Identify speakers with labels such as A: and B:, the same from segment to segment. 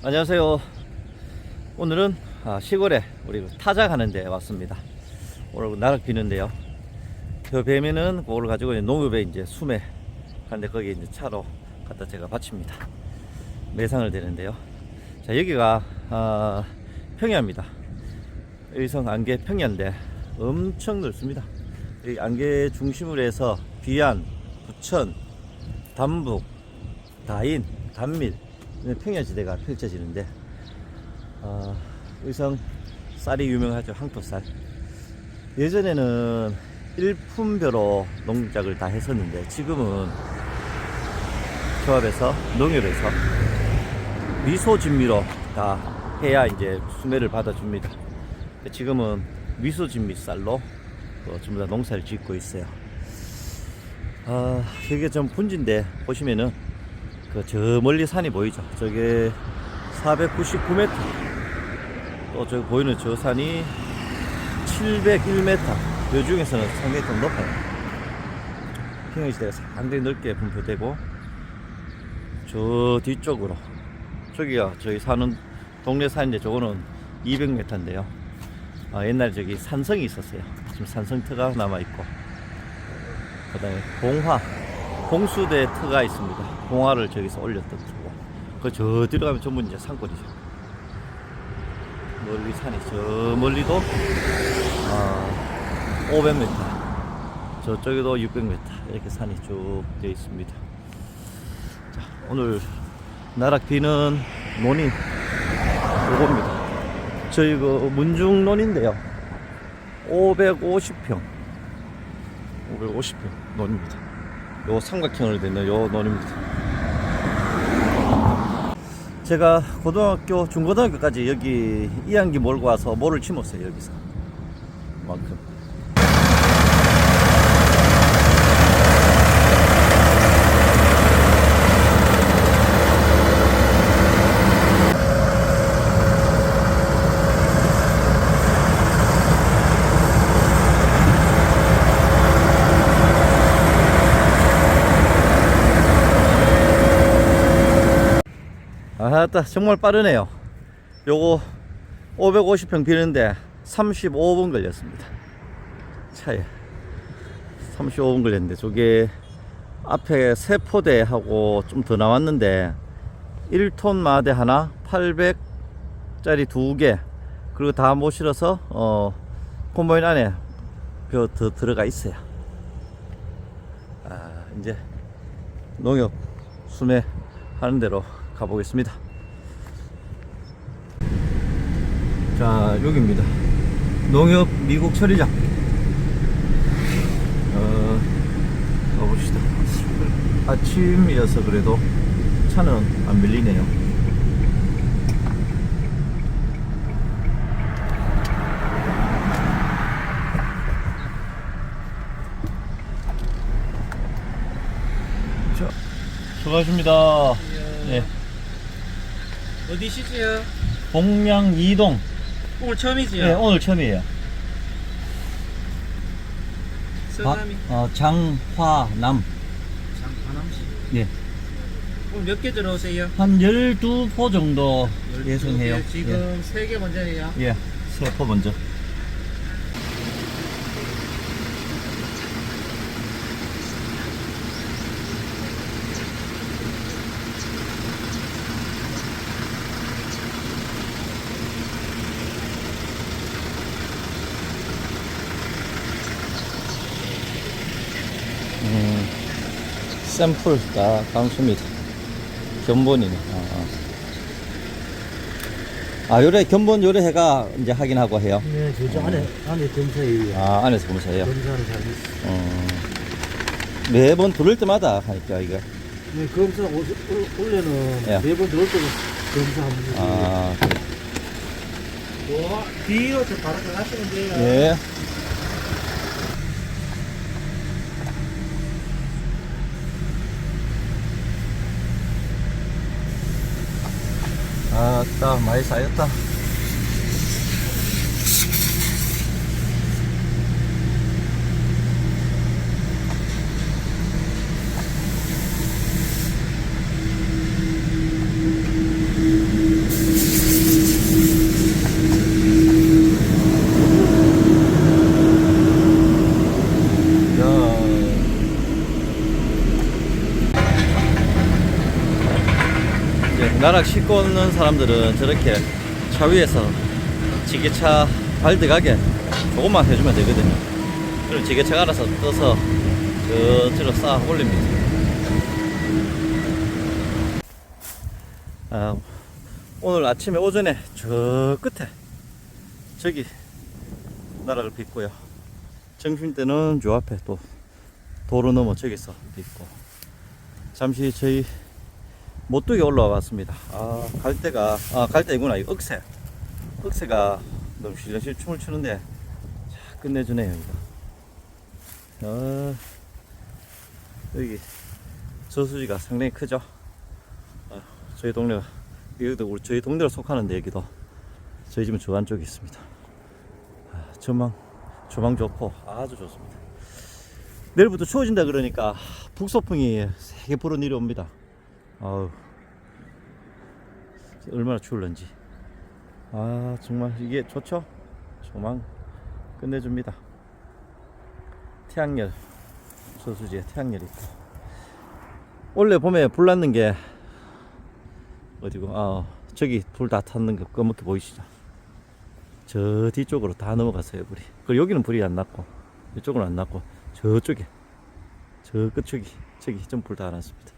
A: 안녕하세요. 오늘은 아, 시골에 우리 타작 하는데 왔습니다. 오늘 나락 비는데요. 저 뱀에는 그걸 가지고 농협에 이제 수매 하는데 거기 이제 차로 갖다 제가 바칩니다. 매상을 되는데요. 자 여기가 아, 평야입니다. 의성 안개 평야인데 엄청 넓습니다. 이 안개 중심으로 해서 귀안, 부천, 담북, 다인, 단밀 평야지대가 펼쳐지는데 아, 의성 쌀이 유명하죠 황토쌀. 예전에는 일품벼로 농작을 다 했었는데 지금은 조합에서 농협에서 미소 진미로 다 해야 이제 수매를 받아줍니다. 지금은 미소 진미 쌀로 어, 전부 다 농사를 짓고 있어요. 아 여기가 좀 분지인데 보시면은 그 저 멀리 산이 보이죠? 저게 499m 또 저기 보이는 저 산이 701m 요 중에서는 상당히 좀 높아요. 평야지대가 상당히 넓게 분포되고 저 뒤쪽으로 저기가 저희 사는 동네 산인데 저거는 200m인데요. 아, 옛날에 저기 산성이 있었어요. 지금 산성터가 남아있고 그 다음에 봉화 봉수대 터가 있습니다. 봉화를 저기서 올렸던 터고. 그저 뒤로 가면 전부 이제 산골이죠. 멀리 산이 저 멀리도 아, 500m 저쪽에도 600m 이렇게 산이 쭉 되어 있습니다. 자, 오늘 나락 비는 논이 요겁니다. 저희 그 문중논인데요. 550평. 550평 논입니다 요 삼각형으로 되는 요 논입니다. 제가 고등학교 중고등학교까지 여기 이항기 몰고 와서 모를 심었어요 여기서? 만큼 아따 정말 빠르네요. 요거 550평 비는데 35분 걸렸습니다. 차에 35분 걸렸는데 저게 앞에 세 포대하고 좀 더 나왔는데 1톤 마대 하나 800짜리 두 개 그리고 다 못 실어서 어 콤바인 안에 그더 들어가 있어요. 아 이제 농협 수매 하는 대로 가보겠습니다. 자, 여기입니다. 농협 미국 처리장. 어, 가봅시다. 아침이어서 그래도 차는 안 밀리네요. 자, 수고하십니다. 예.
B: 어디시지요?
A: 봉양 이동.
B: 오늘 처음이지요?
A: 네, 오늘 처음이에요.
B: 성함이
A: 어, 장화남.
B: 장관함씨
A: 예.
B: 오늘 몇 개 들어오세요?
A: 한 12포 정도
B: 12개.
A: 예상해요.
B: 지금 세 개 먼저예요
A: 예. 예. 세포 먼저. 샘플 다 강수입니다. 견본이네. 아, 아. 아, 요래 견본 요래 해가 이제 확인하고 해요.
C: 네, 저저 안에 안에 검사에
A: 아, 안에서 검사해요.
C: 검사를 잘 했어.
A: 어, 매번 들을 때마다 하니까 이거.
C: 네, 검사 올- 올- 원래는
A: 예.
C: 매번 들어올 때도 검사 한 번씩.
A: 아,
B: 와, 뒤로 저 바로 들어가시면 돼요
A: 예. 아따 많이 쌓였다 나락 싣고 오는 사람들은 저렇게 차 위에서 지게차 발 들어가게 조금만 해주면 되거든요. 그럼 지게차가 알아서 떠서 저쪽으로 쌓아 올립니다. 아, 오늘 아침에 오전에 저 끝에 저기 나락을 빚고요. 점심 때는 저 앞에 또 도로 넘어 저기서 빚고 잠시 저희 못두개 올라와 봤습니다. 아, 갈 때가, 아, 갈 때구나. 이 억새. 억새가 너무 실실실 춤을 추는데, 자, 끝내주네요, 이거. 아, 여기 저수지가 상당히 크죠? 아, 저희 동네가, 여기도 우리 저희 동네로 속하는데, 여기도. 저희 집은 저 안쪽에 있습니다. 아, 전망, 조망 좋고 아주 좋습니다. 내일부터 추워진다 그러니까 북소풍이 세게 불어 내려옵니다. 아우. 얼마나 추울런지. 아 정말 이게 좋죠? 조망 끝내줍니다. 태양열 저수지에 태양열이 있고. 원래 봄에 불 났는 게 어디고? 아 저기 불 다 탔는 거 검게 보이시죠? 저 뒤쪽으로 다 넘어갔어요 불이. 그리고 여기는 불이 안 났고 이쪽은 안 났고 저쪽에 저 끝쪽이 저기 좀 불다 났습니다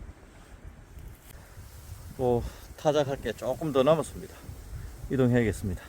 A: 또 타작할 게 조금 더 남았습니다. 이동해야겠습니다.